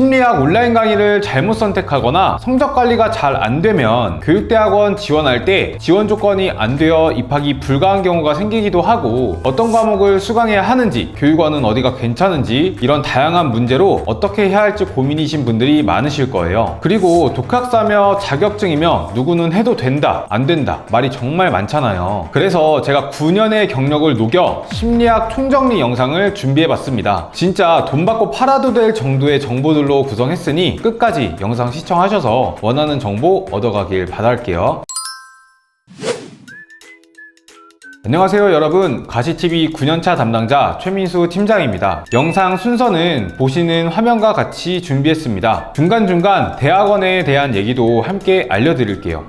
심리학 온라인 강의를 잘못 선택하거나 성적 관리가 잘 안 되면 교육대학원 지원할 때 지원 조건이 안 되어 입학이 불가한 경우가 생기기도 하고 어떤 과목을 수강해야 하는지 교육원은 어디가 괜찮은지 이런 다양한 문제로 어떻게 해야 할지 고민이신 분들이 많으실 거예요. 그리고 독학사며 자격증이며 누구는 해도 된다, 안 된다 말이 정말 많잖아요. 그래서 제가 9년의 경력을 녹여 심리학 총정리 영상을 준비해 봤습니다. 진짜 돈 받고 팔아도 될 정도의 정보들 로 구성했으니 끝까지 영상 시청하셔서 원하는 정보 얻어가길 바랄게요. 안녕하세요 여러분. 가시TV 9년차 담당자 최민수 팀장입니다. 영상 순서는 보시는 화면과 같이 준비했습니다. 중간중간 대학원에 대한 얘기도 함께 알려드릴게요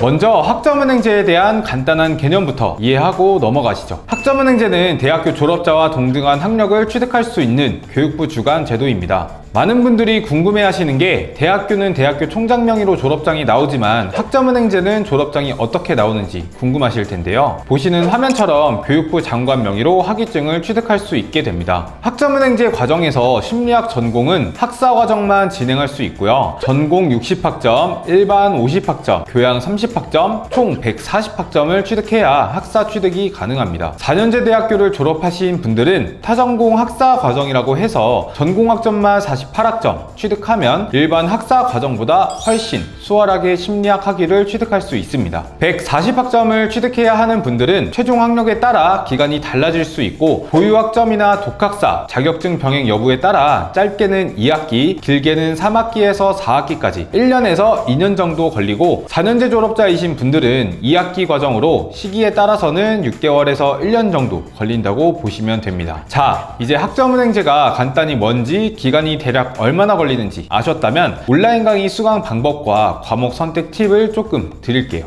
먼저 학점은행제에 대한 간단한 개념부터 이해하고 넘어가시죠. 학점은행제는 대학교 졸업자와 동등한 학력을 취득할 수 있는 교육부 주관 제도입니다. 많은 분들이 궁금해 하시는 게 대학교는 대학교 총장 명의로 졸업장이 나오지만 학점은행제는 졸업장이 어떻게 나오는지 궁금하실 텐데요. 보시는 화면처럼 교육부 장관 명의로 학위증을 취득할 수 있게 됩니다. 학점은행제 과정에서 심리학 전공은 학사 과정만 진행할 수 있고요. 전공 60학점, 일반 50학점, 교양 30학점, 총 140학점을 취득해야 학사 취득이 가능합니다. 4년제 대학교를 졸업하신 분들은 타전공 학사 과정이라고 해서 전공 학점만 48학점 취득하면 일반 학사 과정보다 훨씬 수월하게 심리학 학위를 취득할 수 있습니다. 140학점을 취득해야 하는 분들은 최종 학력에 따라 기간이 달라질 수 있고 보유 학점이나 독학사 자격증 병행 여부에 따라 짧게는 2학기, 길게는 3학기에서 4학기까지 1년에서 2년 정도 걸리고 4년제 졸업자이신 분들은 2학기 과정으로 시기에 따라서는 6개월에서 1년 정도 걸린다고 보시면 됩니다. 자, 이제 학점은행제가 간단히 뭔지 기간이 대략 얼마나 걸리는지 아셨다면 온라인 강의 수강 방법과 과목 선택 팁을 조금 드릴게요.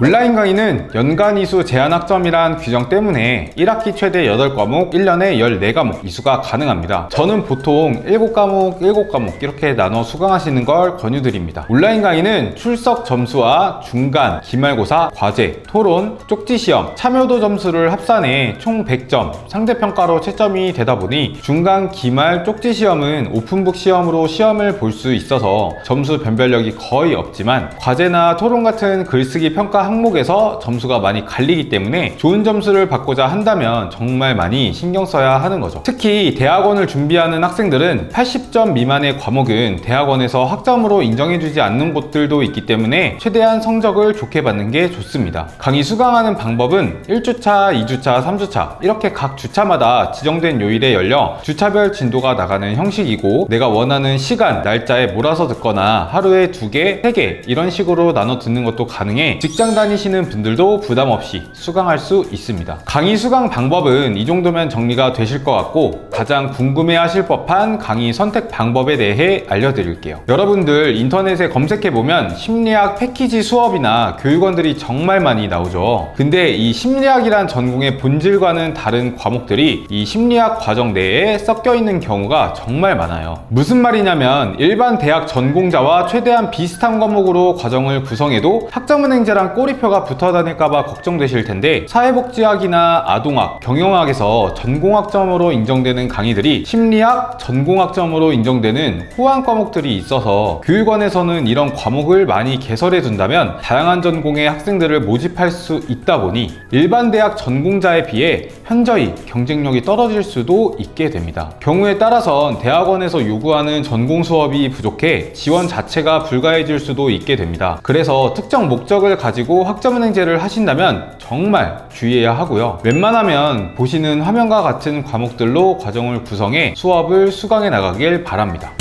온라인 강의는 연간 이수 제한 학점이란 규정 때문에 1학기 최대 8과목, 1년에 14과목 이수가 가능합니다. 저는 보통 7과목, 7과목 이렇게 나눠 수강하시는 걸 권유드립니다. 온라인 강의는 출석 점수와 중간, 기말고사, 과제, 토론, 쪽지 시험, 참여도 점수를 합산해 총 100점, 상대평가로 채점이 되다 보니 중간, 기말, 쪽지 시험은 오픈북 시험으로 시험을 볼 수 있어서 점수 변별력이 거의 없지만 과제나 토론 같은 글쓰기 평가 항목에서 점수가 많이 갈리기 때문에 좋은 점수를 받고자 한다면 정말 많이 신경 써야 하는 거죠. 특히 대학원을 준비하는 학생들은 80점 미만의 과목은 대학원에서 학점으로 인정해주지 않는 곳들도 있기 때문에 최대한 성적을 좋게 받는 게 좋습니다. 강의 수강하는 방법은 1주차, 2주차, 3주차 이렇게 각 주차마다 지정된 요일에 열려 주차별 진도가 나가는 형식이고 내가 원하는 시간, 날짜에 몰아서 듣거나 하루에 두 개, 세개 이런 식으로 나눠 듣는 것도 가능해 직장 다니시는 분들도 부담 없이 수강할 수 있습니다. 강의 수강 방법은 이 정도면 정리가 되실 것 같고 가장 궁금해 하실 법한 강의 선택 방법에 대해 알려드릴게요. 여러분들 인터넷에 검색해보면 심리학 패키지 수업이나 교육원들이 정말 많이 나오죠. 근데 이 심리학이란 전공의 본질과는 다른 과목들이 이 심리학 과정 내에 섞여 있는 경우가 정말 많아요. 무슨 말이냐면 일반 대학 전공자와 최대한 비슷한 과목으로 과정을 구성해도 학점은행제랑 꼬 리표가 붙어 다닐까봐 걱정되실 텐데 사회복지학이나 아동학, 경영학에서 전공학점으로 인정되는 강의들이 심리학, 전공학점으로 인정되는 호환 과목들이 있어서 교육원에서는 이런 과목을 많이 개설해 둔다면 다양한 전공의 학생들을 모집할 수 있다 보니 일반 대학 전공자에 비해 현저히 경쟁력이 떨어질 수도 있게 됩니다. 경우에 따라선 대학원에서 요구하는 전공 수업이 부족해 지원 자체가 불가해질 수도 있게 됩니다. 그래서 특정 목적을 가지고 학점은행제를 하신다면 정말 주의해야 하고요. 웬만하면 보시는 화면과 같은 과목들로 과정을 구성해 수업을 수강해 나가길 바랍니다.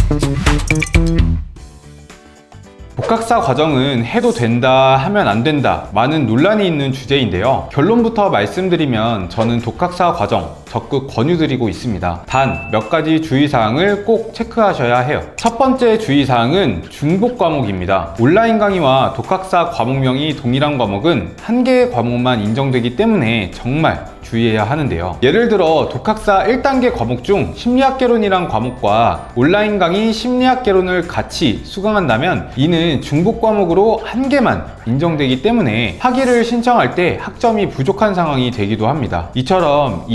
복학사 과정은 해도 된다, 하면 안 된다, 많은 논란이 있는 주제인데요. 결론부터 말씀드리면 저는 독학사 과정 적극 권유드리고 있습니다. 단 몇 가지 주의사항을 꼭 체크하셔야 해요. 첫 번째 주의사항은 중복 과목입니다. 온라인 강의와 독학사 과목명이 동일한 과목은 한 개의 과목만 인정되기 때문에 정말 주의해야 하는데요. 예를 들어 독학사 1단계 과목 중 심리학개론이란 과목과 온라인 강의 심리학개론을 같이 수강한다면 이는 중복 과목으로 한 개만 인정되기 때문에 학위를 신청할 때 학점이 부족한 상황이 되기도 합니다. 이처럼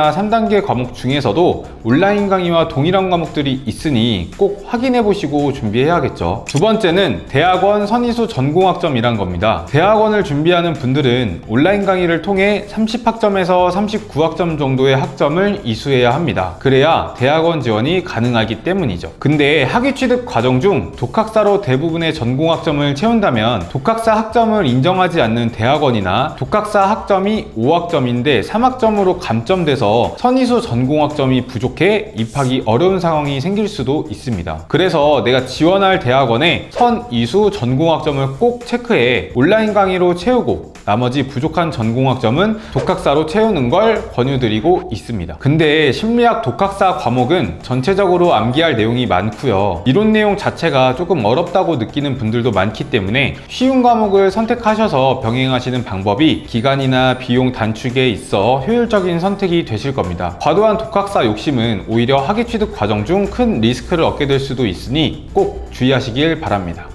2단계나 3단계 과목 중에서도 온라인 강의와 동일한 과목들이 있으니 꼭 확인해 보시고 준비해야겠죠. 두 번째는 대학원 선의수 전공학점이란 겁니다. 대학원을 준비하는 분들은 온라인 강의를 통해 30학점에서 39학점 정도의 학점을 이수해야 합니다. 그래야 대학원 지원이 가능하기 때문이죠. 근데 학위 취득 과정 중 독학사로 대부분의 전공학점을 채운다면 독학사 학점을 인정하지 않는 대학원이나 독학사 학점이 5학점인데 3학점으로 감점돼서 선의수 전공학점이 부족해 입학이 어려운 상황이 생길 수도 있습니다. 그래서 내가 지원할 대학원에 선이수 전공학점을 꼭 체크해 온라인 강의로 채우고 나머지 부족한 전공학점은 독학사로 채우는 걸 권유드리고 있습니다. 근데 심리학 독학사 과목은 전체적으로 암기할 내용이 많고요. 이론 내용 자체가 조금 어렵다고 느끼는 분들도 많기 때문에 쉬운 과목을 선택하셔서 병행하시는 방법이 기간이나 비용 단축에 있어 효율적인 선택이 되실 겁니다. 과도한 독학사 욕심은 오히려 학위 취득 과정 중 큰 리스크를 얻게 될 수도 있으니 꼭 주의하시길 바랍니다.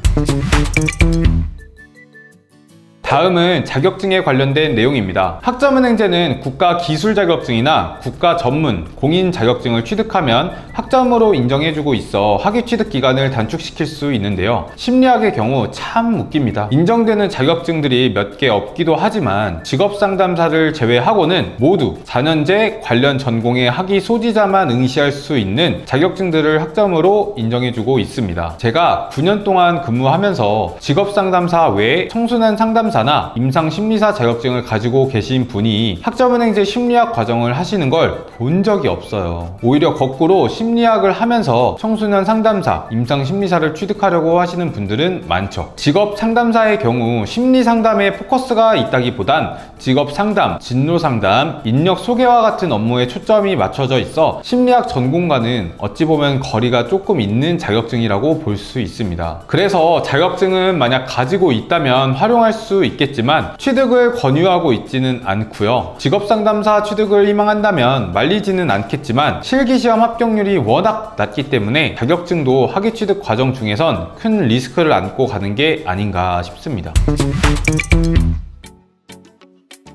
다음은 자격증에 관련된 내용입니다. 학점은행제는 국가 기술 자격증이나 국가 전문 공인 자격증을 취득하면 학점으로 인정해주고 있어 학위 취득 기간을 단축시킬 수 있는데요. 심리학의 경우 참 웃깁니다. 인정되는 자격증들이 몇 개 없기도 하지만 직업 상담사를 제외하고는 모두 4년제 관련 전공의 학위 소지자만 응시할 수 있는 자격증들을 학점으로 인정해주고 있습니다. 제가 9년 동안 근무하면서 직업 상담사 외에 청소년 상담사 나 임상 심리사 자격증을 가지고 계신 분이 학점은행제 심리학 과정을 하시는 걸 본 적이 없어요. 오히려 거꾸로 심리학을 하면서 청소년 상담사, 임상 심리사를 취득하려고 하시는 분들은 많죠. 직업 상담사의 경우 심리 상담에 포커스가 있다기보단 직업 상담, 진로 상담, 인력 소개와 같은 업무에 초점이 맞춰져 있어 심리학 전공과는 어찌 보면 거리가 조금 있는 자격증이라고 볼 수 있습니다. 그래서 자격증은 만약 가지고 있다면 활용할 수 있겠지만 취득을 권유하고 있지는 않고요. 직업 상담사 취득을 희망한다면 말리지는 않겠지만 실기 시험 합격률이 워낙 낮기 때문에 자격증도 학위 취득 과정 중에선 큰 리스크를 안고 가는 게 아닌가 싶습니다.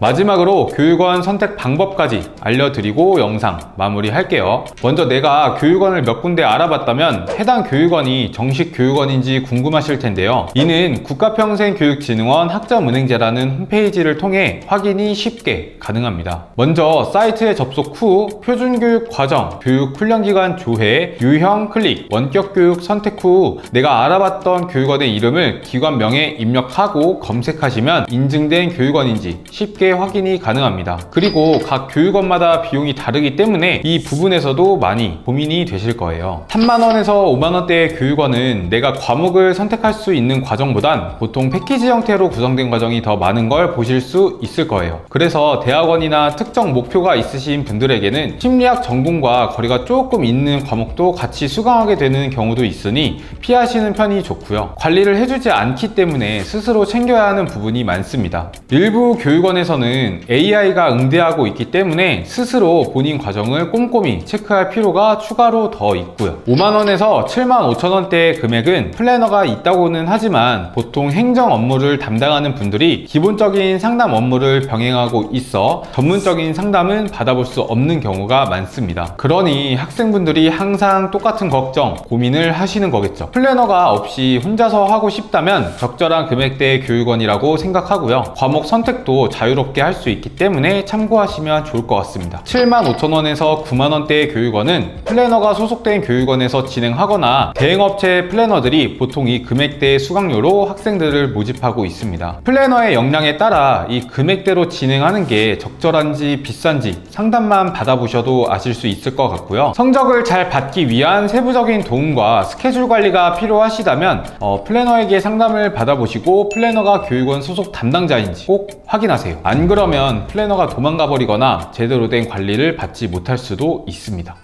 마지막으로 교육원 선택 방법까지 알려드리고 영상 마무리할게요. 먼저 내가 교육원을 몇 군데 알아봤다면 해당 교육원이 정식 교육원인지 궁금하실 텐데요. 이는 국가평생교육진흥원 학점은행제라는 홈페이지를 통해 확인이 쉽게 가능합니다. 먼저 사이트에 접속 후 표준교육 과정, 교육 훈련기간 조회, 유형 클릭, 원격교육 선택 후 내가 알아봤던 교육원의 이름을 기관명에 입력하고 검색하시면 인증된 교육원인지 쉽게 확인이 가능합니다. 그리고 각 교육원마다 비용이 다르기 때문에 이 부분에서도 많이 고민이 되실 거예요. 3만원에서 5만원대의 교육원은 내가 과목을 선택할 수 있는 과정보단 보통 패키지 형태로 구성된 과정이 더 많은 걸 보실 수 있을 거예요. 그래서 대학원이나 특정 목표가 있으신 분들에게는 심리학 전공과 거리가 조금 있는 과목도 같이 수강하게 되는 경우도 있으니 피하시는 편이 좋고요. 관리를 해주지 않기 때문에 스스로 챙겨야 하는 부분이 많습니다. 일부 교육원에서는 AI가 응대하고 있기 때문에 스스로 본인 과정을 꼼꼼히 체크할 필요가 추가로 더 있고요. 5만원에서 7만 5천원대의 금액은 플래너가 있다고는 하지만 보통 행정 업무를 담당하는 분들이 기본적인 상담 업무를 병행하고 있어 전문적인 상담은 받아볼 수 없는 경우가 많습니다. 그러니 학생분들이 항상 똑같은 걱정, 고민을 하시는 거겠죠. 플래너가 없이 혼자서 하고 싶다면 적절한 금액대의 교육원이라고 생각하고요. 과목 선택도 자유롭게 할 수 있기 때문에 참고하시면 좋을 것 같습니다. 7만 5천원에서 9만원대의 교육원은 플래너가 소속된 교육원에서 진행하거나 대행업체 플래너들이 보통 이 금액대의 수강료로 학생들을 모집하고 있습니다. 플래너의 역량에 따라 이 금액대로 진행하는 게 적절한지 비싼지 상담만 받아보셔도 아실 수 있을 것 같고요. 성적을 잘 받기 위한 세부적인 도움과 스케줄 관리가 필요하시다면 어, 플래너에게 상담을 받아보시고 플래너가 교육원 소속 담당자인지 꼭 확인하세요. 안 그러면 플래너가 도망가 버리거나 제대로 된 관리를 받지 못할 수도 있습니다.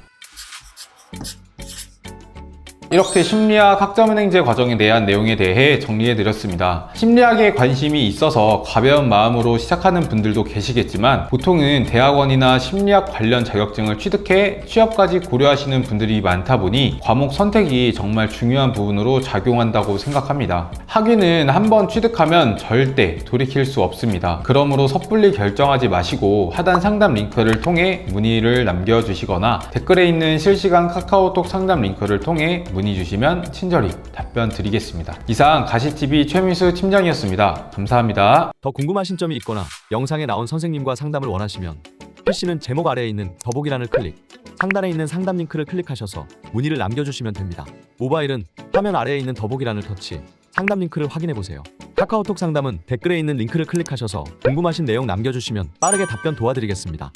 이렇게 심리학 학점은행제 과정에 대한 내용에 대해 정리해 드렸습니다. 심리학에 관심이 있어서 가벼운 마음으로 시작하는 분들도 계시겠지만 보통은 대학원이나 심리학 관련 자격증을 취득해 취업까지 고려하시는 분들이 많다 보니 과목 선택이 정말 중요한 부분으로 작용한다고 생각합니다. 학위는 한번 취득하면 절대 돌이킬 수 없습니다. 그러므로 섣불리 결정하지 마시고 하단 상담 링크를 통해 문의를 남겨주시거나 댓글에 있는 실시간 카카오톡 상담 링크를 통해 문의 주시면 친절히 답변 드리겠습니다. 이상 가시TV 최민수 팀장이었습니다. 감사합니다. 더 궁금하신 점이 있거나 영상에 나온 선생님과 상담을 원하시면 PC는 제목 아래에 있는 더보기란을 클릭, 상단에 있는 상담 링크를 클릭하셔서 문의를 남겨주시면 됩니다. 모바일은 화면 아래에 있는 더보기란을 터치, 상담 링크를 확인해 보세요. 카카오톡 상담은 댓글에 있는 링크를 클릭하셔서 궁금하신 내용 남겨주시면 빠르게 답변 도와드리겠습니다.